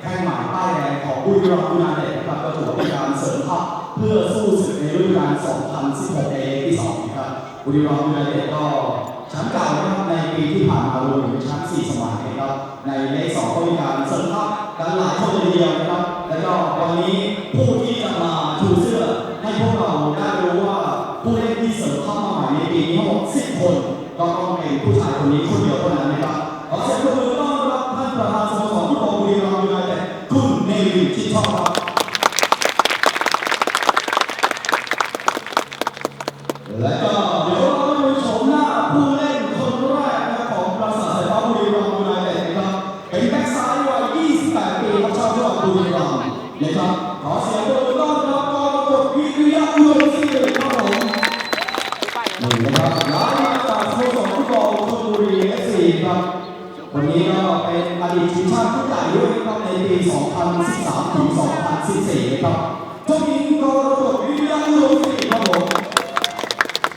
แข้งใหม่ป้ายแดงของบุรีรัมย์ยูไนเต็ดนะครับก็ถือว่าเป็นการเสริมทัพเพื่อสู้ศึกในฤดูกาล 2016 เอที่สองนะครับบุรีรัมย์ยูไนเต็ดก็แชมป์เก่านะครับในปีที่ผ่านมารวมถึงแชมป์4สมัยนะครับในเลขสองก็มีการเสริมทัพกันหลายคนเลยทีเดียวนะครับแล้วก็วันนี้ผู้ที่จะมาชูเสื้อให้พวกเราได้รู้ว่าผู้เล่นที่เสริมเข้ามาใหม่ในปีนี้ทั้งหมด10คนก็ต้องเป็นผู้ชายคนนี้คนเดียวเท่านั้นนะครับขอเสียงปรบมือต้อนรับท่านประธานสโมสรฟุตบอลบุรีรัมย์ยูไนเต็ด เนวิน 34ครับเจ้างกรกฎวิทยาลุงศิริครับผม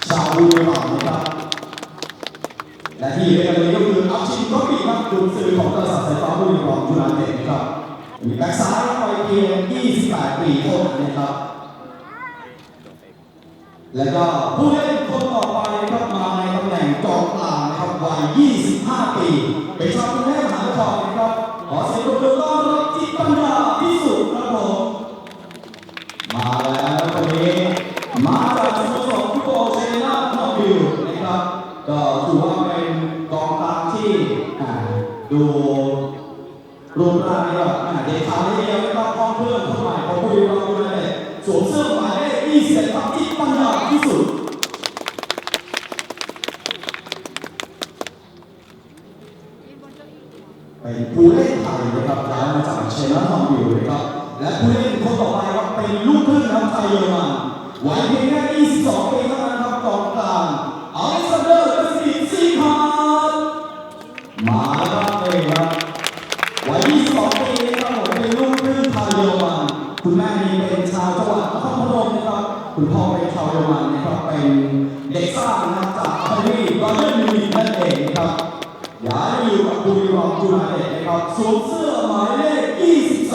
ชาวบุรีรัมย์นะครับและที่เรีนกกันเลยก็คืออัพชินก็ปีครับดุซื้อของกระสัสายฟ้าบุรีรัมย์ยูไนเต็ครับมีแบ็กซ้ายไยเพียง28 ปีเท่านั้นนะครับ แล้วก็ผู้เล่นคนต่อไปครับมาในตำแหน่งกองกลางนะครับวัย 25 ปี เป็นชาวกรุงเทพมหานครนะครับขอเสียงปรบมือต้อน ดูรูปร่างนี่แบบเด็กขาวเดียวนะครับพ้องเพื่อนคนใหม่ของบุรีรัมย์ยูไนเต็ดสวมเสื้อหมายเลข21ครับที่ปัญญาที่สุดเป็นผู้เล่นไทยนะครับย้ายมาจากเชนทนอร์วิวนะครับ และผู้เล่นคนต่อไปครับเป็นลูกครึ่งครับไทยเยอรมันวัยเพียงแค่22ปีเท่านั้นครับกองกลางอเล็กซานเดอร์เอสตินซีคาร์ คุณพ่อเป็นชาวเยอรมันนะครับเป็นเด็กสร้างนะครับจากอะคาเดมี่บอลเลนมินนั่นเองนะครับย้ายอยู่กับบุรีรัมย์ยูไนเต็ดนะครับสวมเสื้อหมายเลข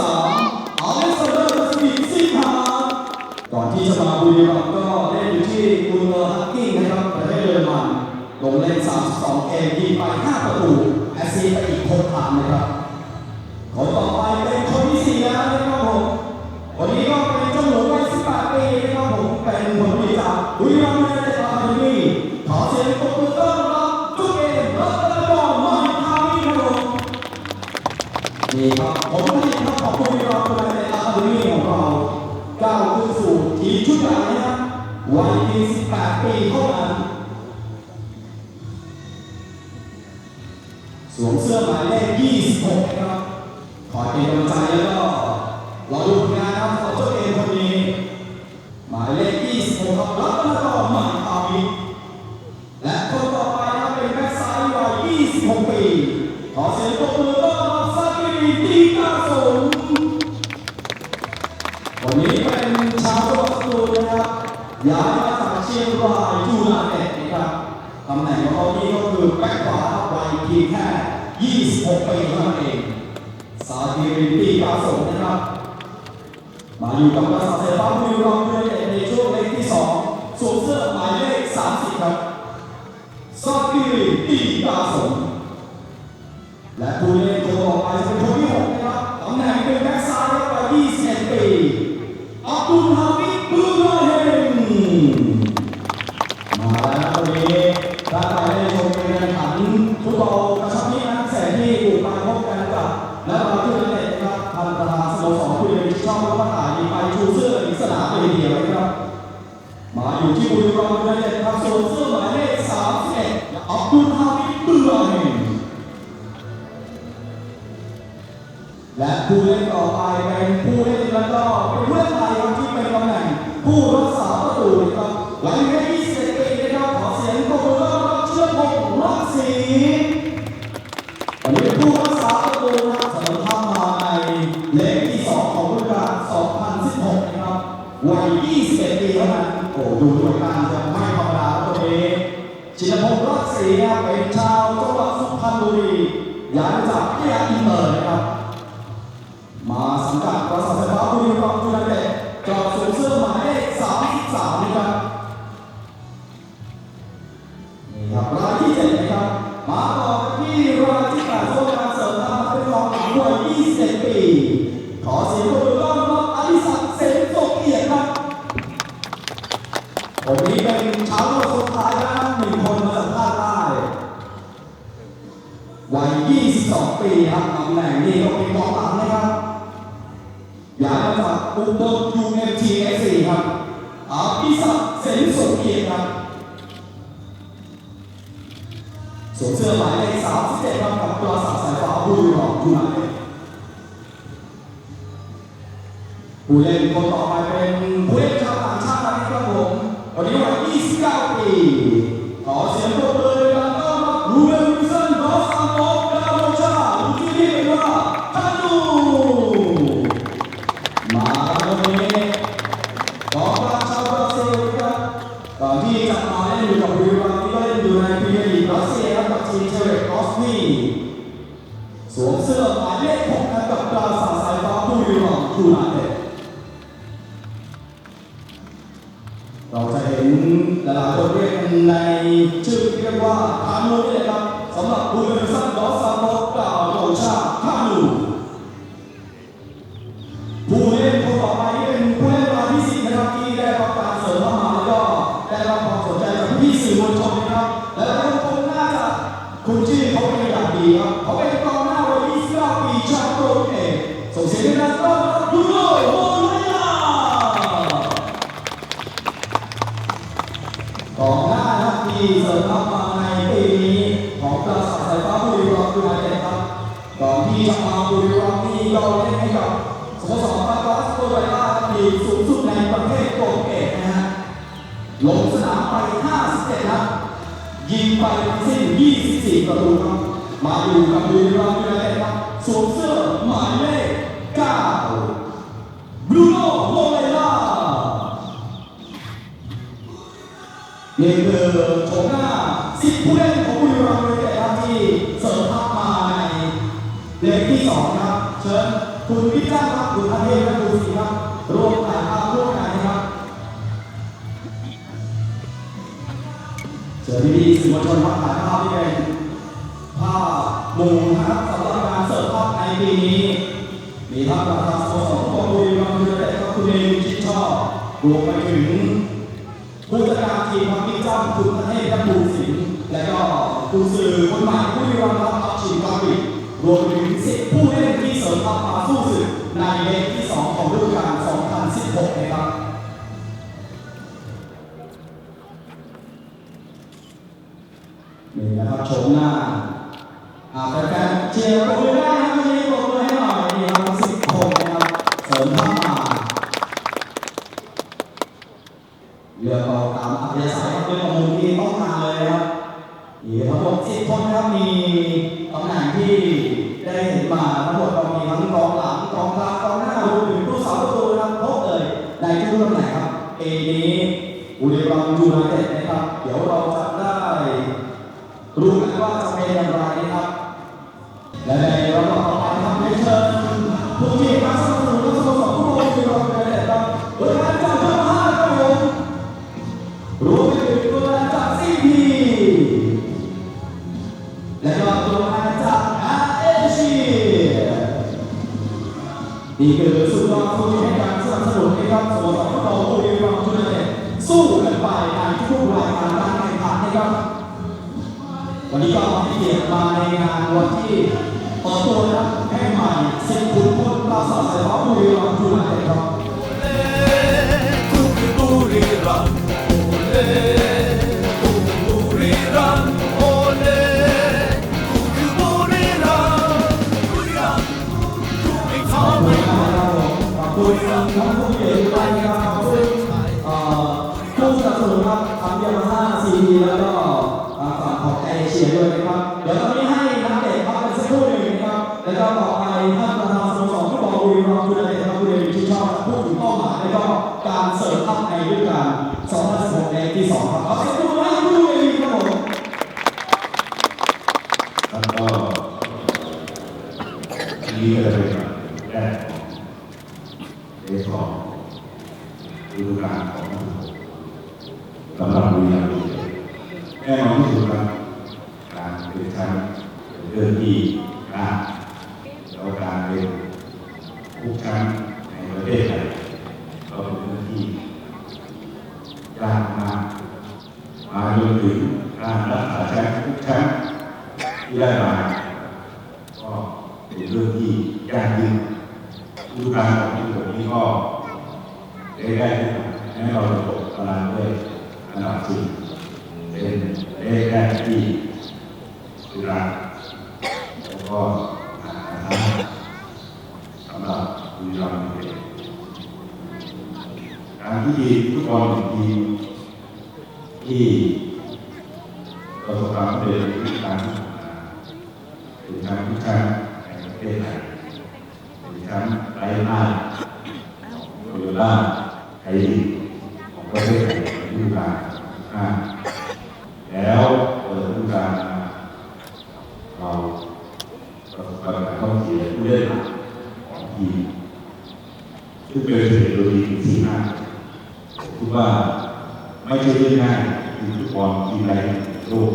23อเล็กซานเดอร์สปีดซีคาก่อนที่จะมาบุรีรัมย์ก็เล่นอยู่ที่กุนเตอร์ฮักกิ้งนะครับประเทศเยอรมันลงเล่น 32 เกมยิงไป 5 ประตูแอสซีไปอีก 6 ครั้งนะครับคนต่อ วัยเพียง18ปีเท่านั้นสวมเสื้อหมายเลข26นะครับ ขอเป็นกำลังใจแล้วก็รอดู ซาดิริตีกาสมนะครับ มาอยู่กับกษัตริย์เซฟ้าบุรีรัมย์ยูไนเต็ดในช่วงเลกที่สองสวมเสื้อหมายเลข30ครับซาติรีตีกาสม และผู้เล่นตัวต่อไปจะเป็นคนที่6นะครับตำแหน่งเป็นแบ็คซ้ายวัย21ปีอับดุลฮา ต่อไปเป็นผู้เล่นแล้วก็เป็นผู้เล่นไทยครับที่เป็นตำแหน่งผู้รักษาประตูนะครับวัยแค่21ปีนะครับขอเสียงปรบมือต้อนรับเชื่อพงษ์รักศรีวันนี้ผู้รักษาประตูนะครับสำหรับท่านมาในเลขที่2ของฤดูกาล2016 นะครับวัย 21 ปีเท่านั้นโอ้ดูดวยกันจะไม่ธรรมดาตัวนี้ชินพงศ์รักศรีเป็นชาวจังหวัดสุพรรณบุรีย้ายจาก น คนต่อไปเป็นผู้เล่นชาวต่างชาตินะครับผมวันนี้วัย29 ปี ที่จะมาบุรีรัมย์นี่ก็เล่นให้กับสโมสรปาตาสโกไวล่าลีกสูงสุดในประเทศโปรตุเกสนะฮะลงสนามไป 57นัดยิงไปทั้งสิ้น 24 ประตูครับ มาอยู่กับบุรีรัมย์ยูไนเต็ดครับสวมเสื้อหมายเลข9บรูโน่โมเรล่านี่คือโฉมหน้าสิบผู้เล่น เชิญคุณพิจ้าครับคุณอาเทพและคุณศรีครับร่วมถ่ายภาพร่วมกันนะครับเชิญพี่ๆสื่อมวลชนครับถ่ายภาพที่เป็นภาพมู่นะครับสำหรับการเสิริมทัพในปีนี้มีทั้งประธานสโมสรของบุรีรัมย์ยูไนเต็ดครับคุณเองชิดชอบรวมไปถึงผู้จัดการทีมพักพิจ้ำคุณประเทศและภูสินและก็คุณสื่อคนใหม่ผู้ยอมรับอัพชิมกาบิ รวมถึงสิบผู้เล่นที่เสริมทัพมาสู้ศึกในเลกที่ 2 ของฤดูกาล 2016 นะครับนี่นะครับโฉมหน้าอาแฟนเชียร์ปรบมือได้นะครับวันนี้ปรบมือให้หน่อยนี่ครับสิบคนนะครับเสริมทัพมาเรือเราตามอัธยาศัยครับด้วยข้อมูลที่ต้องการเลยนะครับ มีทั้งหมด10คนนะครับมีตำแหน่งที่ได้เห็นมาทั้งหมดก็มีทั้งกองหลังกองกลางกองหน้ารวมถึงผู้สาประตูนะครับครบเลยในทุกตำแหน่งครับปีนี้บุรีรัมย์ยูไนเต็ดนะครับ เดี๋ยวเราจะได้รู้กันว่าจะเป็นอย่างไร นี่คือสุดยอดผู้ที่ให้การสนับสนุนให้กับสโมสรฟุตบอลบุรีรัมย์ยูไนเต็ดสู้กันไปในทุกรายการการแข่งขันนะครับวันนี้ก็ให้เกียรติมาในงานวันที่เปิดตัวนะครับแข่งใหม่สิบขุนพลปราสาทสายฟ้าบุรีรัมย์ยูไนเต็ดครับ Buriram, ole, Buriram, ริษัทน้องผู้ใหสั่งผู้สสนุรับทำยามาซีดีแล้วก็ฝั่งองเอเยด้ยนะครับ เดี๋ยวตอมีให้นักเตะพักกันสักครู่หนึ่งนะครับ แล้วก็ต่อไปท่านประธานสโบุตบลบุรีรัมเต็ดทุณเดวิดชิชอบพูดถึงเป้าหมายแล้วก็การเสริมทัพในฤดูกาล2016ในที่2รับเอสักครู่ไว้คุณเดวิดครับผท่ก็นี่ก็จะเป็น เป็นแชมป์ทุกแชมป์ในประเทศไทยเป็นแชมป์ไร้พ่ายโตโยต้าไทยลีกของประเทศไทยในฤดูกาลห้าแล้วเปิดฤดูกาลมาเราประสบการณ์ต้องเสียผู้เล่นหลักของทีมซึ่งเป็นสถิติดีถึงสี่ห้าผมคิดว่าไม่ใช่เรื่องง่ายทีมฟุตบอลทีมใดในโลก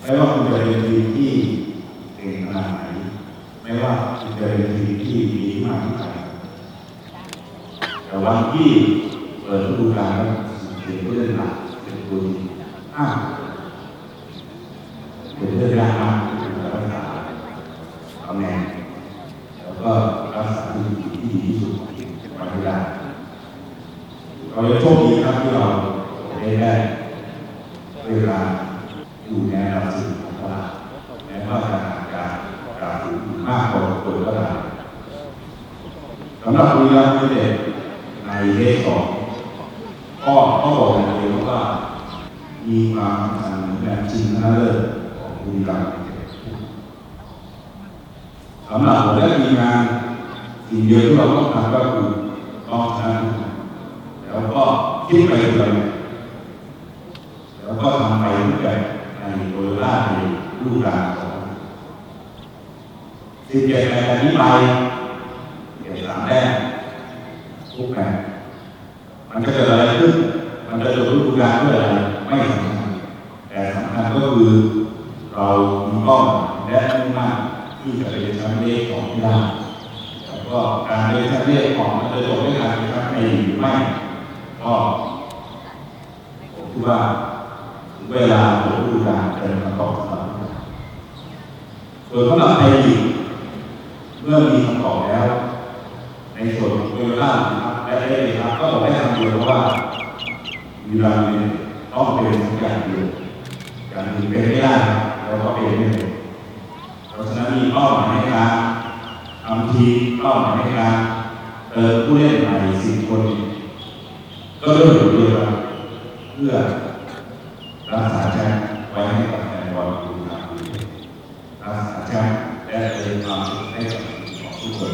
ไม่ว่าคุณจะเป็นทีมที่เก่งขนาดไหน ไม่ว่าคุณจะเป็นทีมที่ดีมากที่ไหนแต่วันที่เปิ ดฤดูกาลแลเสียผู้เล่นหลักเป็นตัวจริงอ้าวเป็นเรื่องยากมากที่จะรักษาตำแหน่งแล้วก็รักษาทีมที่ดีที่สุดของทีมไว้ให้ได้เราจะโชคดีครับที่เราได้ได้เวลา อยู่ในระดับสิ่งของตลาดแม้ว่าจะอาจจะกล่าวถึงมากกว่าตัวก็ตามสำหรับบุรีรัมย์ยูไนเต็ดในเลขสองก็ต้องบอกอย่างเดียวว่า มีความสำคัญแบบจริงนะเลิศของบุรีรัมย์ยูไนเต็ด สำหรับผมและทีมงานสิ่งเดียวที่เราต้องทำก็คือต้องชนะทุกคนแล้วก็คิดไปเรื่อยแล้วก็ทำไปเรื่อยในโดยล่าในรูปการของสิบเจ็ดแปดนี้ไปเก็บสามแต้มทุกแมตช์มันจะเกิดอะไรขึ้น มันจะจบฤดูกาลด้วยอะไรไม่สำคัญแต่สำคัญก็คือเรามีเป้าหมายและมุ่งมั่น ที่จะเป็นชมป์เลขของที่ได้แล้วก็การเป็นชมป์เลขของมันจะจบด้วยการเป็นแชมป์ในหรือไม่ก็ผมคิดว่าเวลาขอฤดูกาลเป็นคำตอบสำหรับส่วนสำหรับไทยลีกเมื่อมีคำตอบแล้ว ในส่วนของโตโยต้าครับและเอเครับก็บอกได้คำเดียวว่าวีรัมย์ต้องเป็นอย่างเดียวอย่างอื่นเป็นไม่ได้ครับแล้วก็เป็นไม่เป็นเพราะ ฉะนั้นมีเป้าหมายในการทำทีเป้าหมายในการเติมผู้เล่นใหม่สิบคนก็เริ่มอยู่เดียวเพื่อรักษาแชมป์ไว้ให้กับแฟนบอลดูนะครับรักษาแชมป์และเป็นความสุขให้กับทุกคน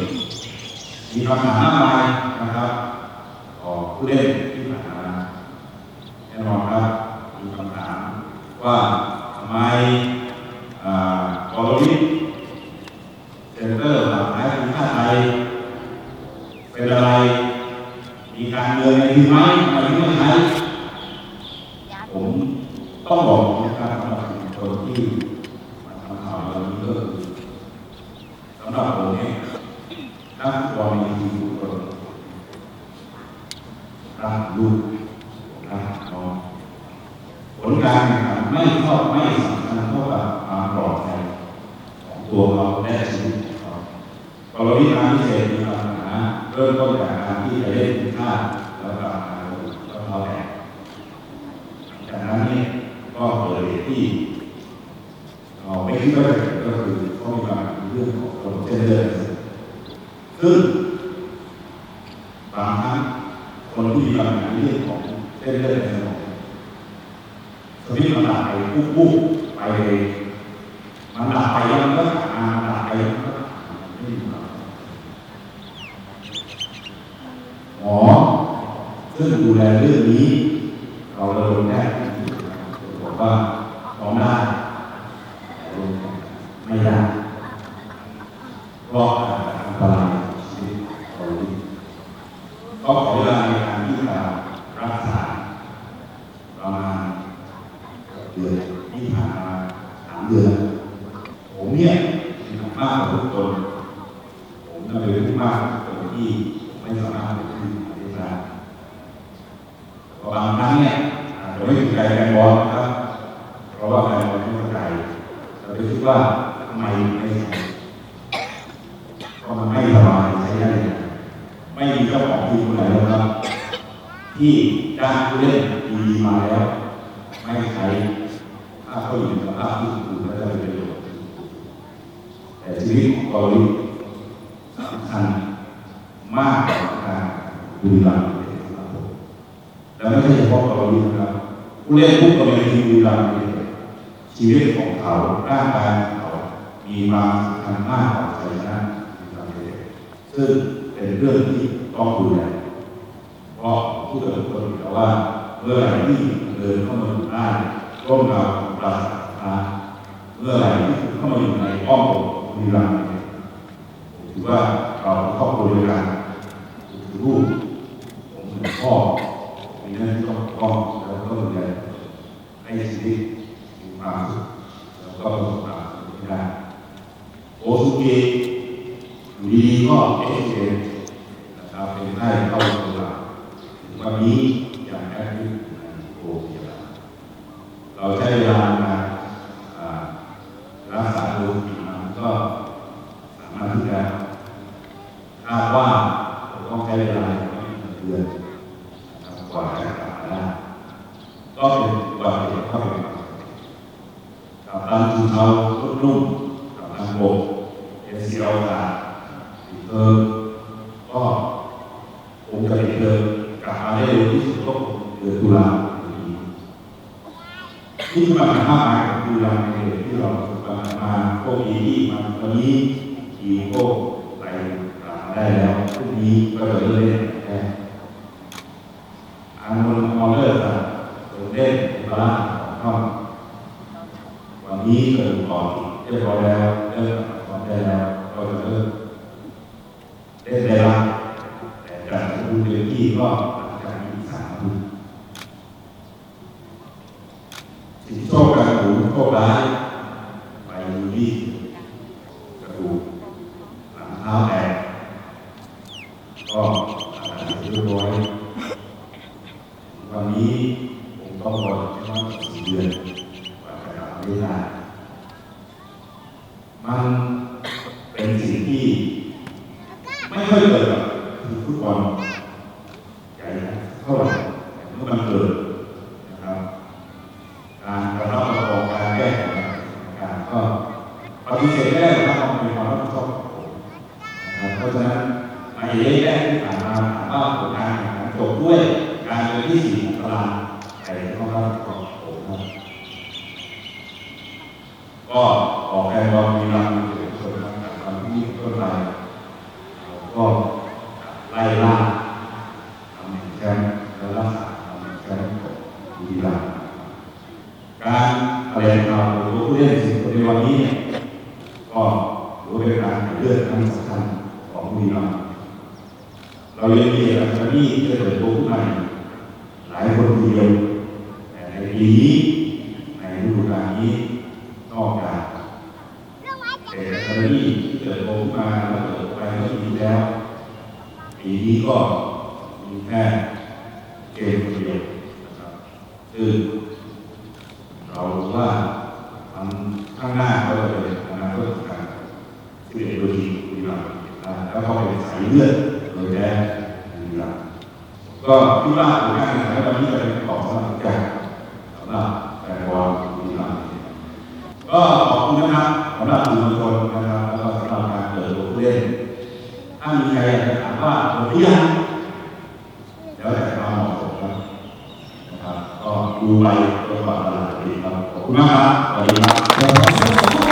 มีคำถามมากมายนะครับของผู้เล่นที่ผ่านมาแน่นอนครับมีคำถามว่าทำไมอ่าบอลลิส อร์หลักท้ายทีมชาติไทยเป็นอะไร มีการเงินในทีมไหมทำไมถึงไม่ใช้ผมต้องบอกนะครับสำหรับคนที่มาทำข่าวเรื่องนี้ก็คือสำหรับผมเนี่ยนักบอลในทีมทุกคนรักลูกรักน้องผลการแข่งขันไม่ชอบไม่สำคัญเท่ากับความปลอดภัยของตัวเราและชี กรณีการพิเศษมีปัญหาเริ่มต้นจากการที่ไปเล่นคุณค่าแล้วก็การแล้วเราแตกจากนั้นเนี่ยก็เกิดเหตุที่เราไม่คิดว่าจะเกิดก็คือต้องมีการเรื่องของคนเส้นเลือดซึ่งบางครั้งคนที่มีปัญหาเรื่องของเส้นเลือดในสมองสมมติมันหลับไปปุ๊บปุ๊บไปเลยมันหลับไปแล้วมันก็กลับมามันหลับไปแล้วมันก็กลับมาไม่มีความ หมอซึ่งดูแลเรื่องนี้ เราระดมแพทย์บอกว่าพร้อมได้แต่ลงไม่ได้ เดือนที่ผ่านมาสามเดือนแล้วผมเนี่ยมีมากกว่าทุกคน ผมจะเป็นผู้มากกว่าที่ไม่สามารถไปขึ้นอธิษฐานบางครั้งเนี่ยอาจจะไม่ถูกใจแฟนบอลนะครับ เพราะว่าแฟนบอลไม่เข้าใจเราจะคิดว่า ทำไมไม่ใช่เพราะมันไม่สบายใช้ได้ไงไม่มีเจ้าของทีมคนไหนแล้วครับ ที่จ้างผู้เล่นดีมาแล้ว ไม่ใช้ถ้าเขาอยู่ในสภาพที่ถูกและจะเป็นประโยชน์แต่ชีวิตของเรานี่สำคัญมากกว่าการดูแลแล้วไม่ใช่เฉพาะเรานี่นะครับผู้เล่นทุกคนในทีมดูแลชีวิตของเขาร่างกาย มีมาสำคัญมากกว่าชัยชนะในประเทศซึ่งเป็นเรื่องที่ต้องดูแลเพราะผู้เกิดคนแต่ว่าเมื่อไหร่ที่เดินเข้ามาอยู่ได้ร่วมกับปราศาเมื่อไหร่ที่เข้ามาอยู่ในอ้อมอกมีรังผมถือว่าเราครอบครัวเดียวกันคือลูกผมเป็นพ่อมีหน้าที่ต้องต้องแล้วก็ดูแลให้ชีวิตมีความสุขแล้วก็ประสบความ โอสุเกะดีๆก็เอเอนะครับเป็นไข้เข้าตลาดวันนี้อย่างแรกที่โรงพยาบาลเราใช้เวลามารักษาโรคผิวหนังก็สามารถที่จะคาดว่าต้องใช้เวลาอย่างน้อยหนึ่งเดือนนะครับกว่าจะกลับมาได้ก็เป็นอุบัติเหตุเข้าไปกับตันทูเทารุ่นนุ่มกับทางบกเอเซียลขาดเออก็ ผมจะเดินกลับมาได้เร็วที่สุดก็คงเดือนตุลาคมนี้นี่คือปัญหามากมายของตุลาในเดือนที่เราปัญหามาพวกอีที่มาวันนี้อีโก้ไปกลับมาได้แล้วพรุ่งนี้ก็จะเริ่มเล่นแค่อันนนมอเลอร์จะเริ่ม เล่นในตลาดของช่องวันนี้เกิดก่อนเรียบร้อยแล้วเริ่มทำได้แล้วก็จะเริ่มได้เวลาแต่กากดูเดือนที่ก็การมีสามสิ่งโชคการหูโชคร้ายไปดูที่กระดูกหลังเท้าแตกก็อาจจะเรียบร้อยวันนี้ผมต้องรอแค่ว่าสี่เดือนกว่าจะกลับมาได้ มันเป็นสิ่งที่ ไม่ค่ อยเกิดกับทีมฟุตบอลใหญ่เท่าไหร่แต่เมื่อมันเกิดนะครับ การกระทำประกอบการแก้ไขการก็ปฏิเสธไม่ได้หรอกครับมันเป็นความรับผิดชอบของผมนะครับเพราะฉะนั้นในเอแรกที่ผ่านมาถามว่าผลงานแข่งขันจบด้วยการเป็นที่สี่ของตารางใครต้องรับผิดชอบผมครับก็ออกแรงบอลมีรังมีเกิดผลมาจากวันที่ต้นไป ก็ไล่ล่าตำแหน่งแชมป์และรักษาตำแหน่งแชมป์ของบุรีรัมย์การแถลงข่าหรือผู้เล่นสิบคนในวันนี้เนี่ยก็ถือว่าเป็นการเลือกครั้งสำคัญของบุรีรัมย์เรายังมีอาจารย์ที่จะเปิดตัวขึ้นมาหลายคนทีเดียวแต่ในปีนี้ฤดูกาลนี้นอกจาก แต่กรณีที่เกิดโผล่ขึ้นมาแล้วเกิดไปเมื่อปีแล้วปีนี้ก็มีแค่เกมเดียวนะครับซึ่งเรารู้ว่ามันข้างหน้าก็จะเป็นอนาคตของการที่เป็นตัวทีมบุรีรัมย์นะแล้วก็เป็นสายเลือดโดยแท้บุรีรัมย์ ก็คิดว่าผลงานในวันนี้จะเป็นของสำหรับใจสำหรับแฟนบอลบุรีรัมย์ก็ขอบคุณนะครับสำหรับสื่อมวลชนนะครับแล้วก็สำหรับการเปิดตัวผู้เล่นถ้ามีใครอยากจะถามว่าหมดหรือยังเดี๋ยวแต่ความเหมาะสมครับนะครับ ก็ดูไปจนกว่าเวลาจะดีครับขอบคุณมากครับสวัสดีครับ